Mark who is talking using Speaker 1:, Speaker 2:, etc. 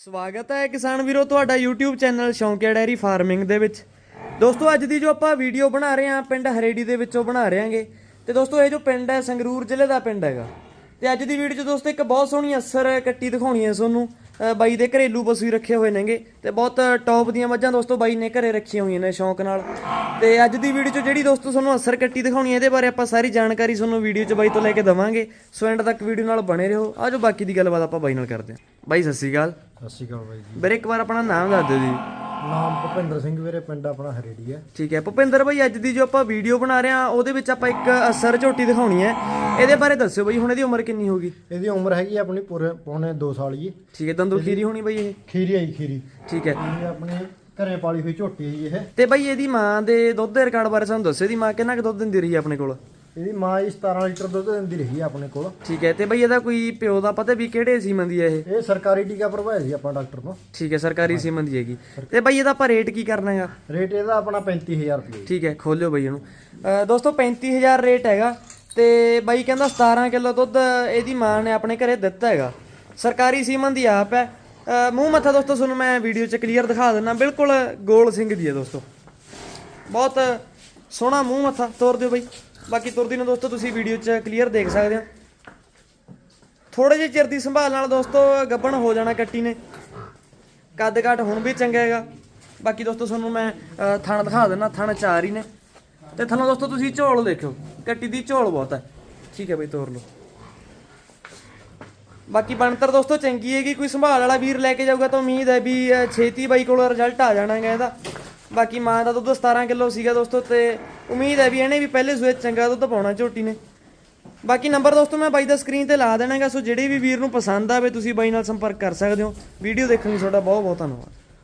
Speaker 1: ਸਵਾਗਤ ਹੈ ਕਿਸਾਨ ਵੀਰੋ, ਤੁਹਾਡਾ YouTube ਚੈਨਲ ਸ਼ੌਂਕਿਆ ਡੈਰੀ ਫਾਰਮਿੰਗ ਦੇ ਵਿੱਚ। ਦੋਸਤੋ, ਅੱਜ ਦੀ ਜੋ ਆਪਾਂ ਵੀਡੀਓ ਬਣਾ ਰਹੇ ਹਾਂ, ਪਿੰਡ ਹਰੇੜੀ ਦੇ ਵਿੱਚੋਂ ਬਣਾ ਰਹੇ ਹਾਂਗੇ ਤੇ ਦੋਸਤੋ, ਇਹ ਜੋ ਪਿੰਡ ਹੈ, ਸੰਗਰੂਰ ਜ਼ਿਲ੍ਹੇ ਦਾ ਪਿੰਡ ਹੈਗਾ। ਤੇ ਅੱਜ ਦੀ ਵੀਡੀਓ 'ਚ ਦੋਸਤੋ, ਇੱਕ ਬਹੁਤ ਸੋਹਣੀ ਅਸਰ ਕੱਟੀ ਦਿਖਾਉਣੀ ਹੈ ਤੁਹਾਨੂੰ। ਬਾਈ ਦੇ ਘਰੇਲੂ ਪਸ਼ੂ ਹੀ ਰੱਖੇ ਹੋਏ ਨੇਗੇ। ਤੇ ਬਹੁਤ ਟੌਪ ਦੀਆਂ ਮੱਝਾਂ ਦੋਸਤੋ, ਬਾਈ ਨੇ ਘਰੇ ਰੱਖੀਆਂ ਹੋਈਆਂ ਨੇ ਸ਼ੌਂਕ ਨਾਲ। ਤੇ ਅੱਜ ਦੀ ਵੀਡੀਓ 'ਚ ਜਿਹੜੀ ਦੋਸਤੋ ਤੁਹਾਨੂੰ ਅਸਰ ਕੱਟੀ ਦਿਖਾਉਣੀ ਹੈ, ਇਹਦੇ ਬਾਰੇ ਆਪਾਂ ਸਾਰੀ ਜਾਣਕਾਰੀ ਤੁਹਾਨੂੰ ਵੀਡੀਓ 'ਚ ਬਾਈ ਤੋਂ ਲੈ ਕੇ ਦਵਾਂਗੇ। ਸੋ ਐਂਡ ਤੱਕ ਵੀਡੀਓ ਨਾਲ ਬਣੇ ਰਹੋ। ਆਜੋ ਬਾਕੀ ਦੀ ਗੱਲਬਾਤ ਆਪਾਂ ਬਾਈ ਨਾਲ ਕਰਦੇ ਹਾਂ। ਬਾਈ, ਸਤਿ ਸ਼੍ਰੀ ਅਕਾਲ।
Speaker 2: ਸਤਿ ਸ਼੍ਰੀ ਅਕਾਲ ਬਾਈ ਜੀ।
Speaker 1: ਵੀਰੇ ਇੱਕ ਵਾਰ ਆਪਣਾ ਨਾਮ ਦੱਸ ਦਿਓ ਜੀ।
Speaker 2: ਨਾਮ ਭੁਪਿੰਦਰ ਸਿੰਘ ਵੀਰੇ ਪਿੰਡ ਆਪਣਾ ਹਰੇੜੀ ਹੈ।
Speaker 1: ਠੀਕ ਹੈ। ਭੁਪਿੰਦਰ ਭਾਈ ਅੱਜ ਦੀ ਜੋ ਆਪਾਂ ਵੀਡੀਓ ਬਣਾ ਰਹੇ ਹਾਂ ਉਹਦੇ ਵਿੱਚ ਆਪਾਂ ਇੱਕ ਅਸਰ ਝੋਟੀ ਦਿਖਾਉਣੀ ਹੈ। ਇਹਦੇ ਬਾਰੇ ਦੱਸਿਓ ਬਈ ਹੁਣ ਇਹਦੀ ਉਮਰ ਕਿੰਨੀ ਹੋਗੀ
Speaker 2: ਇਹਦੀ ਉਮਰ ਹੈਗੀ ਆ ਆਪਣੀ ਪੂਰੇ ਪੌਣੇ 2 ਸਾਲ ਜੀ।
Speaker 1: ਠੀਕ ਹੈ। ਦੰਦੋ ਖੀਰੀ ਹੋਣੀ ਬਈ ਇਹ?
Speaker 2: ਖੀਰੀ ਆਈ ਖੀਰੀ।
Speaker 1: ਠੀਕ ਹੈ।
Speaker 2: ਇਹ ਆਪਣੀ ਘਰੇ ਪਾਲੀ ਹੋਈ ਝੋਟੀ ਹੈ ਜੀ ਇਹ।
Speaker 1: ਤੇ ਬਈ ਇਹਦੀ ਮਾਂ ਦੇ ਦੁੱਧ ਦੇ ਰਿਕਾਰਡ ਬਾਰੇ ਸਾਨੂੰ ਦੱਸਿਓ ਇਹਦੀ ਮਾਂ ਕਿੰਨਾ ਕੁ ਦੁੱਧ ਦਿੰਦੀ ਰਹੀ ਹੈ ਆਪਣੇ ਕੋਲ?
Speaker 2: ਇਹਦੀ ਮਾਂ ਜੀ 17 ਲੀਟਰ ਦੁੱਧ ਦਿੰਦੀ ਰਹੀ ਆ ਆਪਣੇ ਕੋਲ।
Speaker 1: ਠੀਕ ਹੈ ਤੇ ਬਈ ਇਹਦਾ ਕੋਈ ਪਿਓ ਦਾ ਪਤਾ ਵੀ ਕਿਹੜੇ ਸੀਮਨ ਦੀ ਹੈ ਇਹ?
Speaker 2: ਇਹ ਸਰਕਾਰੀ ਟੀਕਾ ਭਰਵਾਇਆ ਸੀ ਆਪਾਂ ਡਾਕਟਰ ਤੋਂ
Speaker 1: ਠੀਕ ਹੈ ਸਰਕਾਰੀ ਸੀਮਨ ਦੀ ਹੈਗੀ। ਤੇ ਬਈ ਇਹਦਾ ਆਪਾਂ ਰੇਟ ਕੀ ਕਰਨਾ ਹੈਗਾ?
Speaker 2: ਰੇਟ ਇਹਦਾ ਆਪਣਾ 35000 ਰੁਪਏ।
Speaker 1: ਠੀਕ ਹੈ ਖੋਲਿਓ ਬਈ ਇਹਨੂੰ। ਅਹ ਦੋਸਤੋ 35000 ਰੇਟ ਹੈਗਾ। ਤੇ ਬਾਈ ਕਹਿੰਦਾ 17 ਕਿਲੋ ਦੁੱਧ ਇਹਦੀ ਮਾਂ ਨੇ ਆਪਣੇ ਘਰੇ ਦਿੱਤਾ ਹੈਗਾ। ਸਰਕਾਰੀ ਸੀਮਨ ਦੀ ਆਪ ਹੈ। ਅਹ ਮੂੰਹ ਮੱਥਾ ਦੋਸਤੋ ਤੁਹਾਨੂੰ ਮੈਂ ਵੀਡੀਓ 'ਚ ਕਲੀਅਰ ਦਿਖਾ ਦਿੰਦਾ ਬਿਲਕੁਲ ਗੋਲ ਸਿੰਘ ਦੀ ਹੈ ਦੋਸਤੋ। ਬਹੁਤ ਸੋਹਣਾ ਮੂੰਹ ਮੱਥਾ ਤੋਰ ਦਿਓ ਬਈ। ਬਾਕੀ ਤੁਰਦੀ ਨੂੰ ਦੋਸਤੋ, ਤੁਸੀਂ ਵੀਡੀਓ 'ਚ ਕਲੀਅਰ ਦੇਖ ਸਕਦੇ ਹੋ। ਥੋੜੇ ਜਿਹੇ ਚਿਰ ਦੀ ਸੰਭਾਲ ਨਾਲ ਦੋਸਤੋ, ਗੱਬਣ ਹੋ ਜਾਣਾ ਕੱਟੀ ਨੇ। ਕੱਦ ਕਾਠ ਹੁਣ ਵੀ ਚੰਗਾ ਹੈਗਾ। ਬਾਕੀ ਦੋਸਤੋ, ਤੁਹਾਨੂੰ ਮੈਂ ਥਣ ਦਿਖਾ ਦਿੰਦਾ ਥਣ ਚਾਰ ਹੀ ਨੇ। ਤੇ ਥੱਲੋਂ ਦੋਸਤੋ, ਤੁਸੀਂ ਝੋਲ ਦੇਖਿਓ। ਕੱਟੀ ਦੀ ਝੋਲ ਬਹੁਤ ਹੈ। ਠੀਕ ਹੈ ਬਈ, ਤੋਰ ਲਓ। ਬਾਕੀ ਬਣਤਰ ਦੋਸਤੋ, ਚੰਗੀ ਹੈਗੀ। ਕੋਈ ਸੰਭਾਲ ਵਾਲਾ ਵੀਰ ਲੈ ਕੇ ਜਾਊਗਾ ਤਾਂ ਉਮੀਦ ਹੈ ਵੀ ਛੇਤੀ ਬਾਈ ਕੋਲ ਰਿਜ਼ਲਟ ਆ ਜਾਣਾ ਹੈਗਾ ਇਹਦਾ। ਬਾਕੀ ਮਾਂ ਦਾ ਦੁੱਧ 17 ਕਿਲੋ ਸੀਗਾ ਦੋਸਤੋ ਤੇ ਉਮੀਦ ਹੈ ਵੀ ਇਹਨੇ ਵੀ ਪਹਿਲੇ ਸੂਏ 'ਚ ਚੰਗਾ ਦੁੱਧ ਪਾਉਣਾ ਝੋਟੀ ਨੇ। ਬਾਕੀ ਨੰਬਰ ਦੋਸਤੋ ਮੈਂ ਬਾਈ ਦਾ ਸਕਰੀਨ ਤੇ ਲਾ ਦੇਣਾਗਾ, ਸੋ ਜਿਹੜੇ ਵੀ ਵੀਰ ਨੂੰ ਪਸੰਦ ਆਵੇ ਤੁਸੀਂ ਬਾਈ ਨਾਲ ਸੰਪਰਕ ਕਰ ਸਕਦੇ ਹੋ। ਵੀਡੀਓ ਦੇਖਣ ਲਈ ਤੁਹਾਡਾ ਬਹੁਤ ਬਹੁਤ ਧੰਨਵਾਦ।